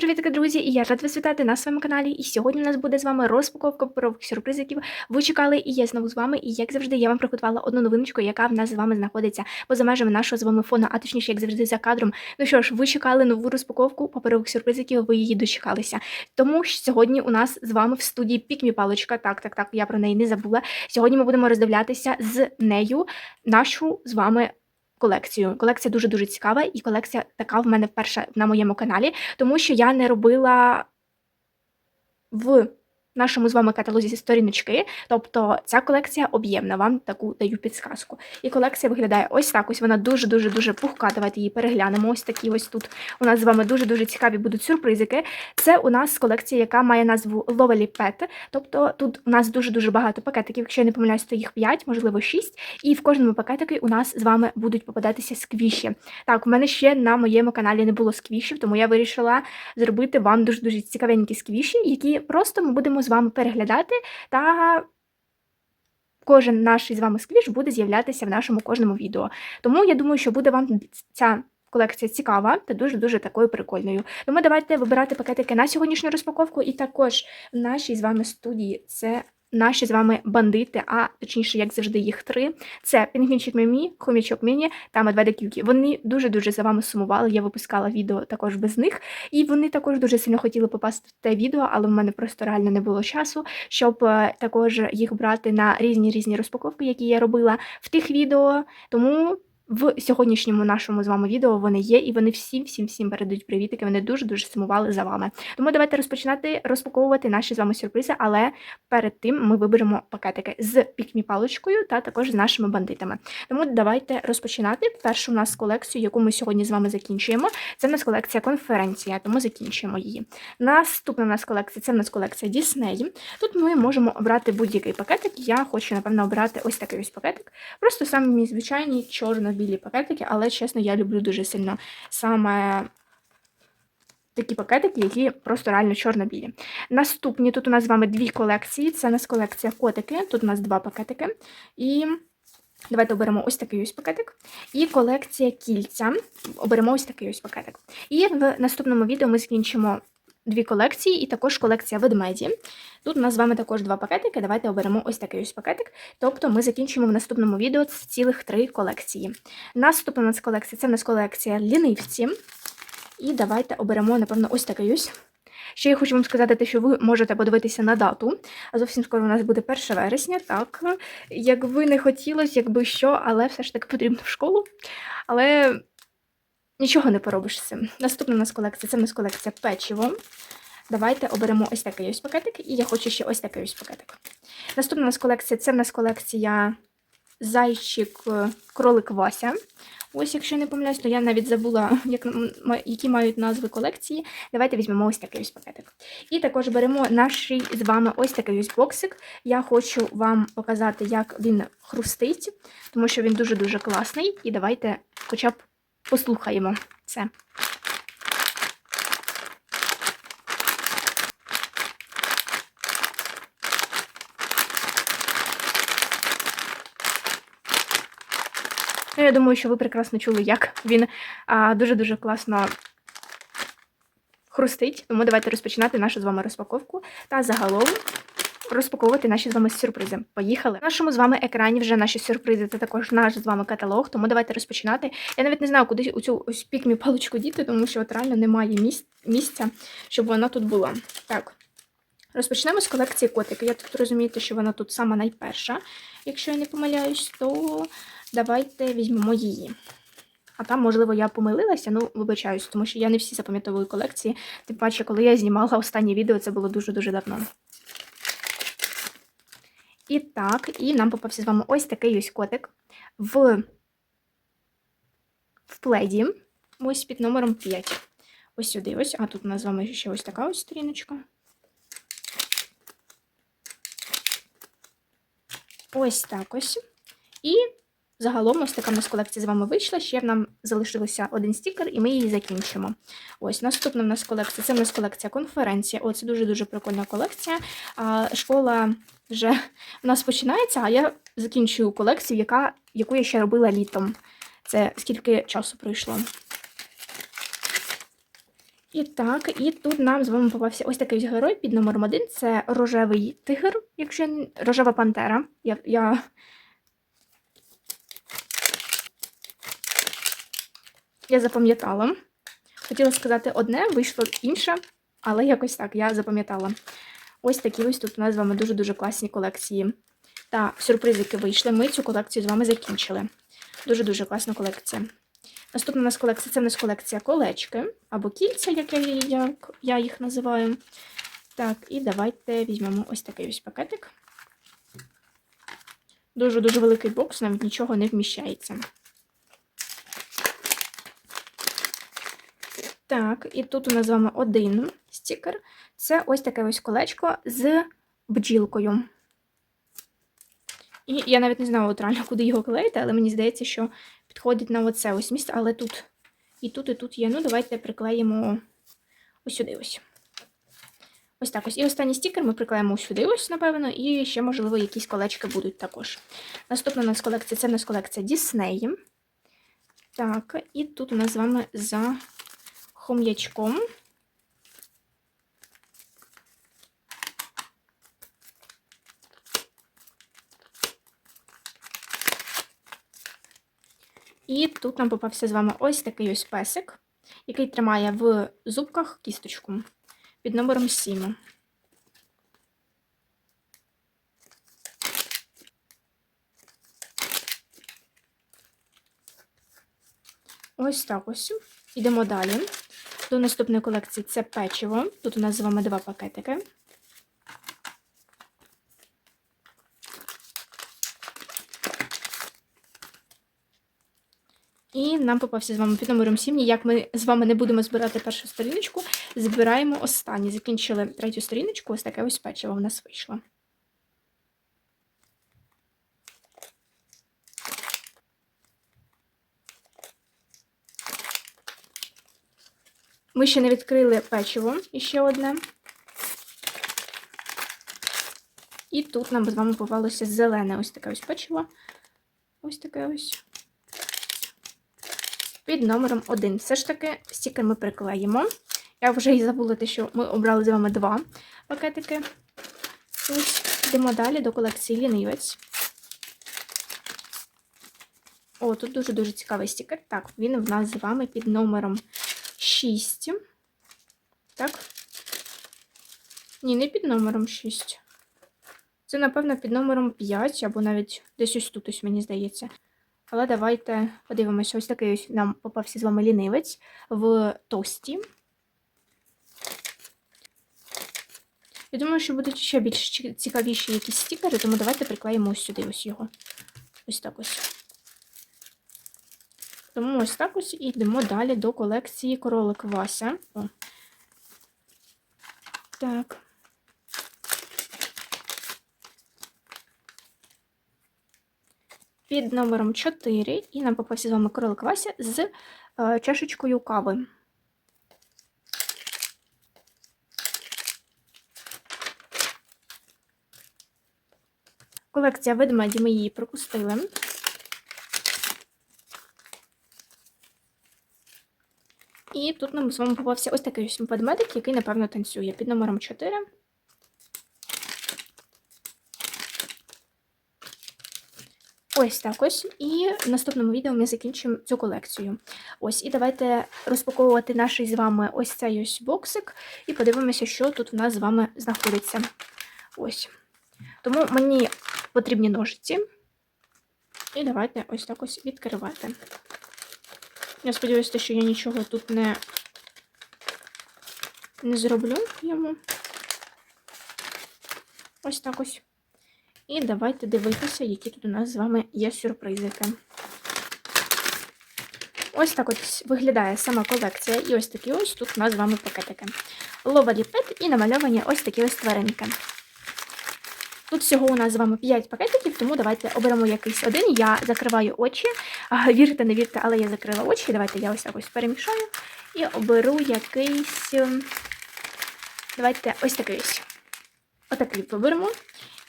привіт, друзі! І я рада вас вітати на своєму каналі. І сьогодні у нас буде з вами розпаковка паперових сюрпризиків. Ви чекали, і я знову з вами. І як завжди, я вам приготувала одну новиночку, яка в нас з вами знаходиться поза межами нашого з вами фону, а точніше, як завжди, за кадром. Ну що ж, ви чекали нову розпаковку паперових сюрпризиків, ви її дочекалися. Тому що сьогодні у нас з вами в студії пікмі паличка. Так, так, так, я про неї не забула. Сьогодні ми будемо роздивлятися з нею нашу з вами колекцію. Колекція дуже-дуже цікава, і колекція така в мене вперше на моєму каналі, тому що я не робила в нашому з вами каталозі сторіночки. Тобто ця колекція об'ємна, вам таку даю підсказку. І колекція виглядає ось так. Ось вона дуже-дуже дуже пухка. Давайте її переглянемо. Ось такі ось тут у нас з вами дуже-дуже цікаві будуть сюрпризики. Це у нас колекція, яка має назву Lovely Pet. Тобто тут у нас дуже-дуже багато пакетиків, якщо я не помиляюсь, то їх 5, можливо, 6. І в кожному пакетику у нас з вами будуть попадатися сквіші. Так, у мене ще на моєму каналі не було сквішів, тому я вирішила зробити вам дуже-дуже цікавенькі сквіші, які просто ми будемо з вами переглядати, та кожен наш із вами сквіш буде з'являтися в нашому кожному відео. Тому я думаю, що буде вам ця колекція цікава та дуже-дуже такою прикольною. Тому давайте вибирати пакетики на сьогоднішню розпаковку, і також в нашій з вами студії це наші з вами бандити, а точніше, як завжди, їх три. Це Пінгвінчик Мімі, Хомічок Міні та Медведик Юкі. Вони дуже-дуже за вами сумували. Я випускала відео також без них. І вони також дуже сильно хотіли попасти в те відео, але в мене просто реально не було часу, щоб е, також їх брати на різні різні розпаковки, які я робила в тих відео. Тому. В сьогоднішньому нашому з вами відео вони є, і вони всім всім всім передають привітики. Вони дуже-дуже сумували за вами. Тому давайте розпочинати розпаковувати наші з вами сюрпризи, але перед тим ми виберемо пакетики з пікмі-паличкою та також з нашими бандитами. Тому давайте розпочинати. Першу у нас колекцію, яку ми сьогодні з вами закінчуємо. Це в нас колекція конференція, тому закінчуємо її. Наступна у нас колекція це в нас колекція Дісней. Тут ми можемо обрати будь-який пакетик. Я хочу, напевно, обрати ось такий ось пакетик. Просто самі звичайні чорно білі пакетики, але, чесно, я люблю дуже сильно саме такі пакетики, які просто реально чорно-білі. Наступні тут у нас з вами дві колекції. Це у нас колекція котики, тут у нас два пакетики. І давайте оберемо ось такий ось пакетик. І колекція кільця. Оберемо ось такий ось пакетик. І в наступному відео ми закінчимо. Дві колекції, і також колекція ведмеді. Тут у нас з вами також два пакетики. Давайте оберемо ось такий ось пакетик. Тобто ми закінчимо в наступному відео цілих три колекції. Наступна у нас колекція це у нас колекція лінивці. І давайте оберемо, напевно, ось такий ось. Ще я хочу вам сказати, те, що ви можете подивитися на дату. А зовсім скоро у нас буде 1 вересня. Так, якби не хотілося, якби що, але все ж таки потрібно в школу. Але. Нічого не поробиш з цим. Наступна у нас колекція це у нас колекція печиво. Давайте оберемо ось такий ось пакетик, і я хочу ще ось такий ось пакетик. Наступна у нас колекція це у нас колекція зайчик кролик Вася. Ось, якщо я не помиляюсь, то я навіть забула, як, які мають назви колекції. Давайте візьмемо ось такий ось пакетик. І також беремо наш з вами ось такий ось боксик. Я хочу вам показати, як він хрустить, тому що він дуже-дуже класний. І давайте хоча б послухаємо це. Ну, я думаю, що ви прекрасно чули, як він дуже-дуже класно хрустить. Тому давайте розпочинати нашу з вами розпаковку та загалом розпаковувати наші з вами сюрпризи. Поїхали. В нашому з вами екрані вже наші сюрпризи. Це також наш з вами каталог, тому давайте розпочинати. Я навіть не знаю, куди у цю ось пікмі паличку діти, тому що от реально немає місця, щоб вона тут була. Так. Розпочнемо з колекції котики. Я тут розумієте, що вона тут сама найперша. Якщо я не помиляюсь, то давайте візьмемо її. А там, можливо, я помилилася, ну, вибачаюсь, тому що я не всі запам'ятовую колекції. Тим паче, коли я знімала останнє відео, це було дуже-дуже давно. І так, і нам попався з вами ось такий ось котик в в пледі. Ось під номером 5. Ось сюди ось. А тут у нас з вами ще ось така ось сторіночка. Ось так ось. І загалом ось така у нас колекція з вами вийшла. Ще нам залишилося один стікер, і ми її закінчимо. Ось наступна в нас колекція це в нас колекція конференція. О, це дуже-дуже прикольна колекція. Школа вже в нас починається, а я закінчую колекцію, яка, яку я ще робила літом. Це скільки часу пройшло. І так, і тут нам з вами попався ось такий герой під номером один. Це рожевий тигр, якщо рожева пантера. Я, я... я запам'ятала. Хотіла сказати одне, вийшло інше, але якось так я запам'ятала. Ось такі ось тут у нас з вами дуже-дуже класні колекції. Та сюрпризики вийшли. Ми цю колекцію з вами закінчили. Дуже-дуже класна колекція. Наступна у нас колекція це в нас колекція колечки або кільця, як я, як я їх називаю. Так, і давайте візьмемо ось такий ось пакетик. Дуже-дуже великий бокс, навіть нічого не вміщається. Так, і тут у нас з вами один стікер. Це ось таке ось колечко з бджілкою. І я навіть не знала от реально, куди його клеїти, але мені здається, що підходить на оце ось місце, але тут і тут, і тут є. Ну, давайте приклеїмо ось сюди ось. Ось так ось. І останній стікер ми приклеїмо ось сюди, ось, напевно, і ще, можливо, якісь колечки будуть також. Наступна у нас колекція це у нас колекція Діснеї. Так, і тут у нас з вами за хом'ячком. І тут нам попався з вами ось такий ось песик, який тримає в зубках кісточку під номером 7. Ось так ось. Ідемо далі. До наступної колекції це печиво. Тут у нас з вами два пакетики. І нам попався з вами під номером 7. Як ми з вами не будемо збирати першу сторіночку, збираємо останню. Закінчили третю сторіночку, ось таке ось печиво в нас вийшло. Ми ще не відкрили печиво іще одне. І тут нам з вами попалося зелене ось таке ось печиво. Ось таке ось під номером 1. Все ж таки, стікер ми приклеїмо. Я вже і забула те, що ми обрали з вами два пакетики. Ось, йдемо далі до колекції лінивець. О, тут дуже-дуже цікавий стікер. Так, він в нас з вами під номером 6. Так. Ні, не під номером 6. Це, напевно, під номером 5, або навіть десь ось тут, ось, мені здається. Але давайте подивимося, ось такий ось нам попався з вами лінивець в тості. Я думаю, що будуть ще більш цікавіші якісь стікери, тому давайте приклеїмо ось сюди ось його. Ось так ось. Тому ось так ось і йдемо далі до колекції королик Вася. О. Так. під номером 4, і нам попався з вами кролик Вася з е, чашечкою кави. Колекція ведмеді ми її пропустили. І тут нам з вами попався ось такий ось який, напевно, танцює під номером 4. Ось так ось. І в наступному відео ми закінчимо цю колекцію. Ось, і давайте розпаковувати наш з вами ось цей ось боксик, і подивимося, що тут у нас з вами знаходиться. Ось. Тому мені потрібні ножиці. І давайте ось так ось відкривати. Я сподіваюся, що я нічого тут не, не зроблю йому. Ось так ось. І давайте дивитися, які тут у нас з вами є сюрпризики. Ось так ось виглядає сама колекція. І ось такі ось тут у нас з вами пакетики. Ловалі пет і намальовані ось такі ось тваринки. Тут всього у нас з вами 5 пакетиків, тому давайте оберемо якийсь один. Я закриваю очі. Вірте, не вірте, але я закрила очі. Давайте я ось так ось перемішаю і оберу якийсь. ем, Давайте ось такий ось. Отакий виберемо.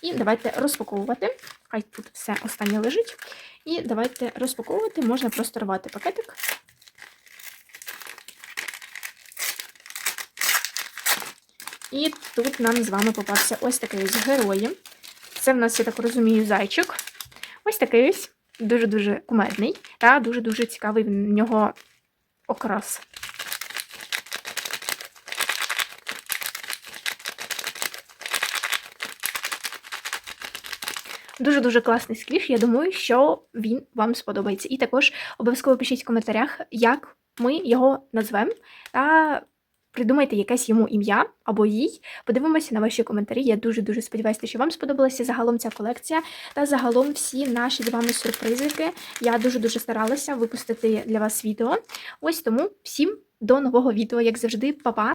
І давайте розпаковувати. Хай тут все останнє лежить. І давайте розпаковувати, можна просто рвати пакетик. І тут нам з вами попався ось такий ось герой. Це в нас, я так розумію, зайчик. Ось такий ось дуже-дуже кумедний та дуже-дуже цікавий в нього окрас. Дуже-дуже класний сквіш. Я думаю, що він вам сподобається. І також обов'язково пишіть в коментарях, як ми його назвемо. Придумайте якесь йому ім'я або їй. Подивимося на ваші коментарі. Я дуже-дуже сподіваюся, що вам сподобалася загалом ця колекція та загалом всі наші з вами сюрпризики. Я дуже-дуже старалася випустити для вас відео. Ось тому всім до нового відео, як завжди, па-па!